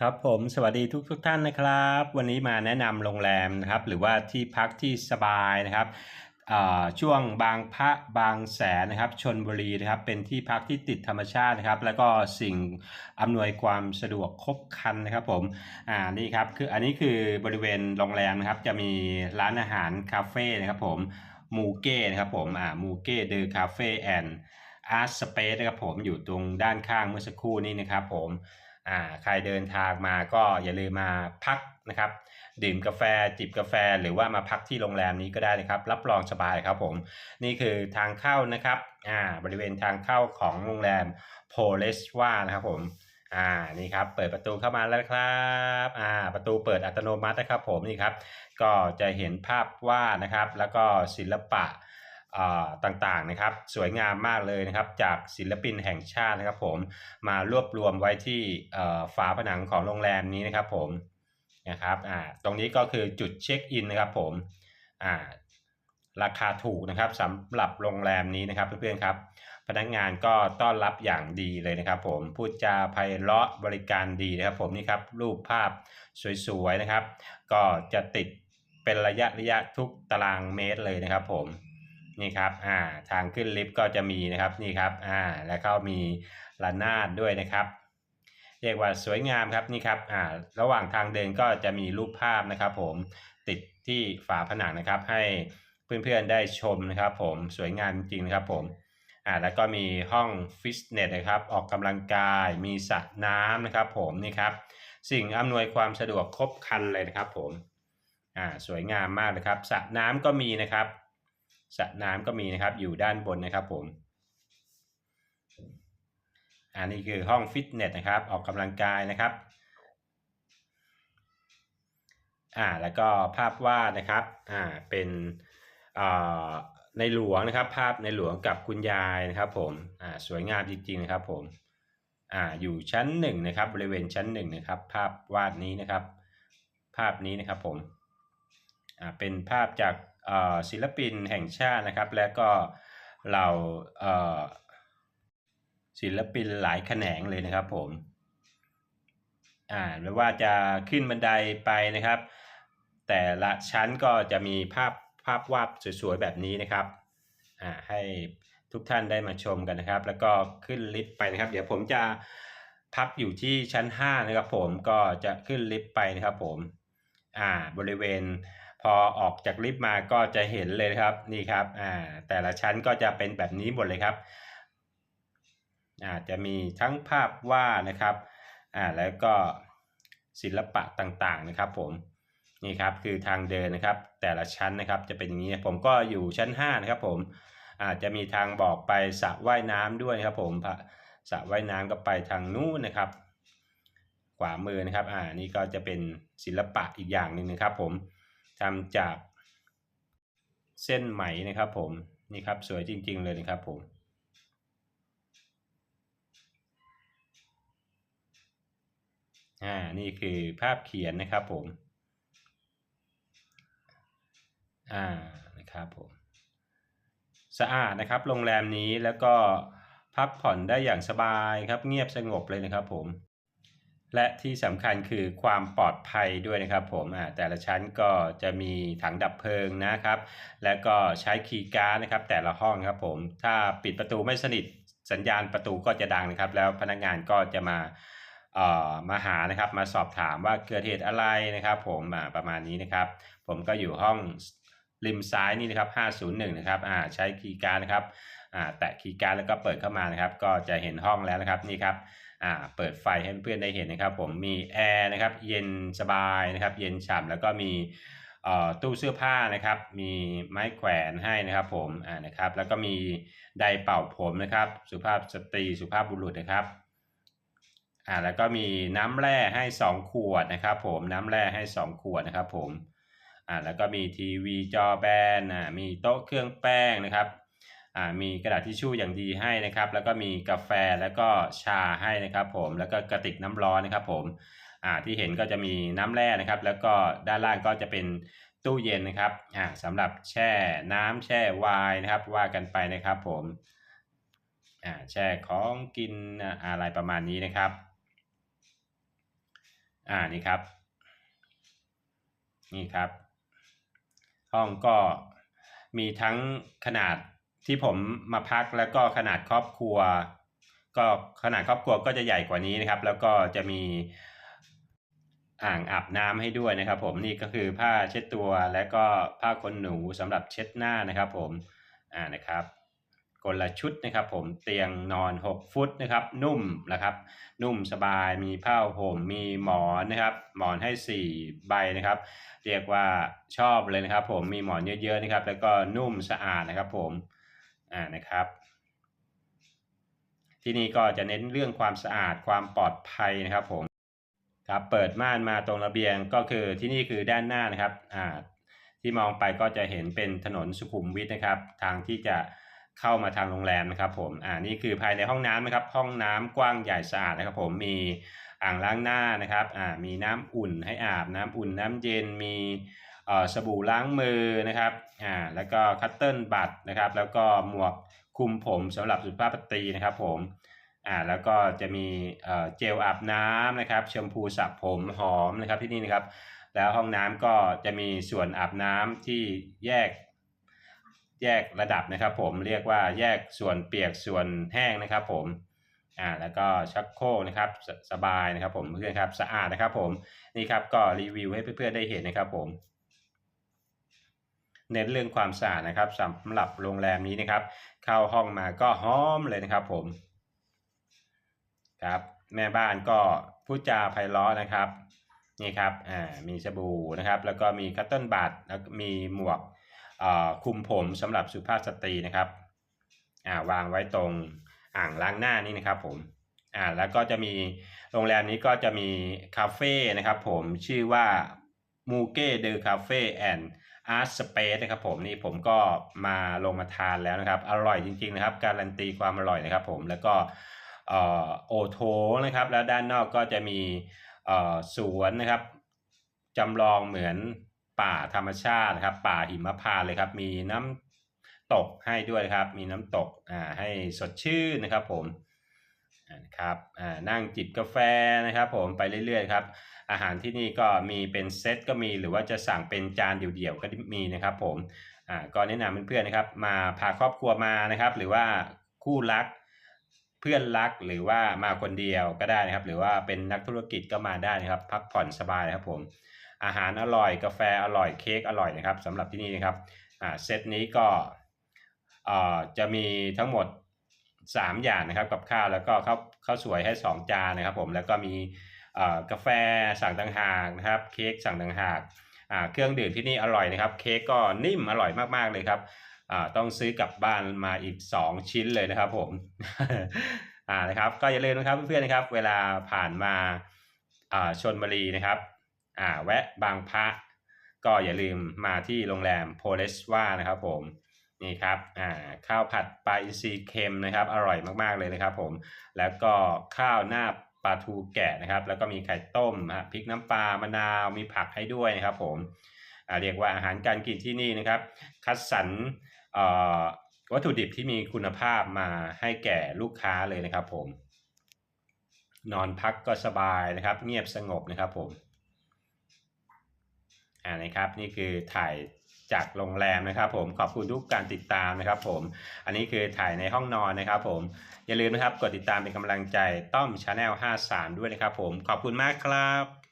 ครับผมสวัสดีทุกทุกท่านนะครับ วันนี้มาแนะนำโรงแรมนะครับ หรือว่าที่พักที่สบายนะครับอ่าช่วงบางพระบางแสนนะครับชนบุรีนะครับ เป็นที่พักที่ติดธรรมชาตินะครับ แล้วก็สิ่งอำนวยความสะดวกครบครันนะครับผมอ่านี่ครับคืออันนี้คือบริเวณโรงแรมนะครับ จะมีร้านอาหารคาเฟ่นะครับผมมูเก้นะครับผมอ่ามูเก้เดอคาเฟ่แอนด์อาร์ตสเปซนะครับผมอยู่ตรงด้านข้างเมื่อสักครู่นี้นะครับผม ใครเดินทางมาก็อย่าลืมมาพักนะครับ ดื่มกาแฟจิบกาแฟหรือว่ามาพักที่โรงแรมนี้ก็ได้นะครับ รับรองสบายครับผม นี่คือทางเข้านะครับอ่าบริเวณทางเข้าของโรงแรมโพเลสว่านะครับผมอ่านี่ครับเปิดประตูเข้ามาแล้วครับอ่าประตูเปิดอัตโนมัตินะครับผมนี่ครับก็จะเห็นภาพวาดนะครับ แล้วก็ศิลปะ ต่างๆนะครับ สวยงามมากเลยนะครับ จากศิลปินแห่งชาตินะครับ ผมมารวบรวมไว้ที่ฝาผนังของโรงแรมนี้นะครับ ผมนะครับอ่าตรงนี้ก็คือจุดเช็คอินนะครับ ผมอ่าราคาถูกนะครับสำหรับโรงแรมนี้นะครับเพื่อนๆครับพนักงานก็ต้อนรับอย่างดีเลยนะครับ ผมพูดจาไพเราะบริการดีนะครับ ผมนี่ครับรูปภาพสวยๆนะครับ ก็จะติดเป็นระยะระยะทุกตารางเมตรเลยนะครับ ผม นี่ครับอ่าทางขึ้นลิฟต์ก็จะมีนะครับนี่ครับอ่าแล้วก็มีระนาดด้วยนะครับ เรียกว่าสวยงามครับนี่ครับอ่าระหว่างทางเดินก็จะมีรูปภาพนะครับ ผมติดที่ฝาผนังนะครับ ให้เพื่อนๆได้ชมนะครับ ผมสวยงามจริงๆนะครับผมอ่าแล้วก็มีห้องฟิตเนสนะครับ ออกกำลังกายมีสระน้ำนะครับ ผมนี่ครับ สิ่งอำนวยความสะดวกครบครันเลยนะครับ ผมอ่าสวยงามมากเลยครับสระน้ำก็มีนะครับ สระน้ำก็มีนะครับอยู่ด้านบนนะครับผมอันนี้คือห้องฟิตเนสนะครับออกกำลังกายนะครับอ่าแล้วก็ภาพวาดนะครับอ่าเป็นอ่าในหลวงนะครับ ภาพในหลวงกับคุณยายนะครับผมอ่าสวยงามจริงๆนะครับผมอ่าอยู่ชั้นหนึ่งนะครับบริเวณชั้นหนึ่งนะครับ ภาพวาดนี้นะครับ ภาพนี้นะครับผมอ่าเป็นภาพจาก ศิลปินแห่งชาตินะครับ และก็เราศิลปินหลายแขนงเลยนะครับผมอ่าไม่ว่าจะขึ้นบันไดไปนะครับ แต่ละชั้นก็จะมีภาพภาพวาดสวยๆแบบนี้นะครับอ่าให้ทุกท่านได้มาชมกันนะครับ แล้วก็ขึ้นลิฟต์ไปนะครับ เดี๋ยวผมจะพักอยู่ที่ชั้น 5 นะครับผมก็จะขึ้นลิฟต์ไปนะครับผมอ่าบริเวณ พอออกจากลิฟต์มาก็จะเห็นเลยครับนี่ครับอ่าแต่ละชั้นก็จะเป็นแบบนี้หมดเลยครับอ่าจะมีทั้งภาพวาดนะครับอ่าแล้วก็ศิลปะต่างๆนะครับผมนี่ครับคือทางเดินนะครับ แต่ละชั้นนะครับจะเป็นอย่างนี้ผมก็อยู่ชั้น5นะครับผมอาจจะมีทางบอกไปสระว่ายน้ำด้วยครับผมสระว่ายน้ำก็ไปทางนู้นนะครับ ขวามือนะครับอ่านี่ก็จะเป็นศิลปะอีกอย่างหนึ่งนะครับผม ทำจากเส้นไหมนะครับผมนี่ครับสวยจริง ๆ เลยนะครับผมอ่านี่คือภาพเขียนนะครับผมอ่านะครับผมสะอาดนะครับโรงแรมนี้แล้วก็พักผ่อนได้อย่างสบายครับเงียบสงบเลยนะครับผม และที่สำคัญคือความปลอดภัยด้วยนะครับผมแต่ละชั้นก็จะมีถังดับเพลิงนะครับ และก็ใช้คีย์การ์ดนะครับ แต่ละห้องครับผม ถ้าปิดประตูไม่สนิทสัญญาณประตูก็จะดังนะครับ แล้วพนักงานก็จะมาเอ่อมาหานะครับ มาสอบถามว่าเกิดเหตุอะไรนะครับ ผมประมาณนี้นะครับ ผมก็อยู่ห้องริมซ้ายนี่นะครับ 501 นะครับอ่าใช้คีย์การ์ดนะครับอ่าแตะคีย์การ์ดแล้วก็เปิดเข้ามานะครับ ก็จะเห็นห้องแล้วนะครับนี่ครับ อ่าเปิดไฟให้เพื่อนได้เห็นนะครับ ผมมีแอร์นะครับเย็นสบายนะครับ เย็นฉ่ำแล้วก็มีตู้เสื้อผ้านะครับ มีไม้แขวนให้นะครับ ผมอ่านะครับ แล้วก็มีไดเป่าผมนะครับ สุภาพสตรีสุภาพบุรุษนะครับอ่าแล้วก็มีน้ำแร่ให้ 2 ขวดนะครับ ผมน้ำแร่ให้ 2 ขวดนะครับ ผมอ่าแล้วก็มีทีวีจอแบนอ่ามีโต๊ะเครื่องแป้งนะครับ มีกระดาษทิชชู่อย่างดีให้นะครับ แล้วก็มีกาแฟแล้วก็ชาให้นะครับผมแล้วก็กระติกน้ำร้อนนะครับผมอ่าที่เห็นก็จะมีน้ำแร่นะครับ แล้วก็ด้านล่างก็จะเป็นตู้เย็นนะครับอ่าสำหรับแช่น้ำแช่ไวน์นะครับว่ากันไปนะครับผมอ่าแช่ของกินอะไรประมาณนี้นะครับอ่านี่ครับ นี่ครับ ห้องก็มีทั้งขนาด ที่ผมมาพักแล้วก็ขนาดครอบครัว ก็ขนาดครอบครัวก็จะใหญ่กว่านี้นะครับ แล้วก็จะมีอ่างอาบน้ำให้ด้วยนะครับ ผมนี่ก็คือผ้าเช็ดตัวและก็ผ้าขนหนูสำหรับเช็ดหน้านะครับ ผมอ่านะครับคนละชุดนะครับ ผมเตียงนอน 6 ฟุตนะครับ นุ่มนะครับ นุ่มสบายมีผ้าห่มมีหมอนนะครับ หมอนให้ 4 ใบนะครับ เรียกว่าชอบเลยนะครับ ผมมีหมอนเยอะๆนะครับ แล้วก็นุ่มสะอาดนะครับ ผม อ่านะครับ ที่นี่ก็จะเน้นเรื่องความสะอาดความปลอดภัยนะครับผมครับเปิดม่านมาตรงระเบียงก็คือที่นี่คือด้านหน้านะครับอ่าที่มองไปก็จะเห็นเป็นถนนสุขุมวิทนะครับ ทางที่จะเข้ามาทางโรงแรมนะครับผมอ่านี่คือภายในห้องน้ำนะครับ ห้องน้ำกว้างใหญ่สะอาดนะครับ ผมมีอ่างล้างหน้านะครับอ่ามีน้ำอุ่นให้อาบน้ำอุ่นน้ำเย็นมี สบู่ล้างมือนะครับอ่าแล้วก็คัตเติลบัตนะครับ แล้วก็หมวกคุมผมสำหรับสุภาพสตรีนะครับผมอ่าแล้วก็จะมีเอ่อเจลอาบน้ำนะครับแชมพูสระผมหอมนะครับที่นี่นะครับ แล้วห้องน้ำก็จะมีส่วนอาบน้ำที่แยกแยกระดับนะครับ ผมเรียกว่าแยกส่วนเปียกส่วนแห้งนะครับ ผมอ่าแล้วก็ชักโครกนะครับสสบายนะครับผมเพื่อนครับสะอาดนะครับ ผมนี่ครับก็รีวิวให้เพื่อนๆได้เห็นนะครับผม เน้นเรื่องความสะอาดนะครับสำหรับโรงแรมนี้นะครับ เข้าห้องมาก็หอมเลยนะครับผมครับแม่บ้านก็พูดจาไพเราะนะครับนี่ครับอ่ามีสบู่นะครับ แล้วก็มีคัตเติ้ลบัตแล้วมีหมวกอ่าคุมผมสำหรับสุภาพสตรีนะครับอ่าวางไว้ตรงอ่างล้างหน้านี่นะครับผมอ่าแล้วก็จะมีโรงแรมนี้ก็จะมีคาเฟ่นะครับผมชื่อว่ามูเก้เดอคาเฟ่แอนด์ อาร์ตสเปซนะครับผมนี่ผมก็มาลงมาทานแล้วนะครับ อร่อยจริงๆนะครับการันตีความอร่อยนะครับผมแล้วก็โอโถนะครับ แล้วด้านนอกก็จะมีสวนนะครับจำลองเหมือนป่าธรรมชาตินะครับ ป่าหิมพานเลยครับ มีน้ำตกให้ด้วยครับ มีน้ำตกอ่าให้สดชื่นนะครับผมอ่าครับอ่านั่งจิบกาแฟนะครับผมไปเรื่อยๆครับ อาหารที่นี่ก็มีเป็นเซตก็มีหรือว่าจะสั่งเป็นจานเดี่ยวๆก็มีนะครับผมอ่าก็แนะนำเพื่อนๆนะครับ มาพาครอบครัวมานะครับ หรือว่าคู่รักเพื่อนรักหรือว่ามาคนเดียวก็ได้นะครับ หรือว่าเป็นนักธุรกิจก็มาได้นะครับ พักผ่อนสบายนะครับผมอาหารอร่อยกาแฟอร่อยเค้กอร่อยนะครับสำหรับที่นี่นะครับอ่าเซตนี้ก็เอ่อจะมีทั้งหมด 3 อย่างนะครับกับข้าวแล้วก็ข้าวข้าวสวยให้ 2 จานนะครับผมแล้วก็มี กาแฟสั่งต่างหากนะครับ เค้กสั่งต่างหากเครื่องดื่มที่นี่อร่อยนะครับ เค้กก็นิ่มอร่อยมากๆเลยครับต้องซื้อกลับบ้านมาอีก 2 ชิ้นเลยนะครับผมอ่านะครับก็อย่าลืมนะครับเพื่อนๆนะครับ เวลาผ่านมาอ่าชนบุรีนะครับอ่าแวะบางพระก็อย่าลืมมาที่โรงแรมโพเลสว่านะครับผมนี่ครับอ่าข้าวผัดปลาอินทรีเค็มนะครับ อร่อยมากๆเลยนะครับผมแล้วก็ข้าวหน้า ปลาทูแกะนะครับ แล้วก็มีไข่ต้มฮะพริกน้ำปลามะนาวมีผักให้ด้วยนะครับผมเรียกว่าอาหารการกินที่นี่นะครับ คัดสรรวัตถุดิบที่มีคุณภาพมาให้แก่ลูกค้าเลยนะครับผม นอนพักก็สบายนะครับ เงียบสงบนะครับผมอ่านะครับนี่คือถ่าย จากโรงแรมนะครับ ผมขอบคุณทุกการติดตามนะครับ ผม อันนี้คือถ่ายในห้องนอนนะครับ ผมอย่าลืมนะครับกดติดตามเป็นกำลังใจต้อมชาแนล53 ด้วยนะครับ ผมขอบคุณมากครับ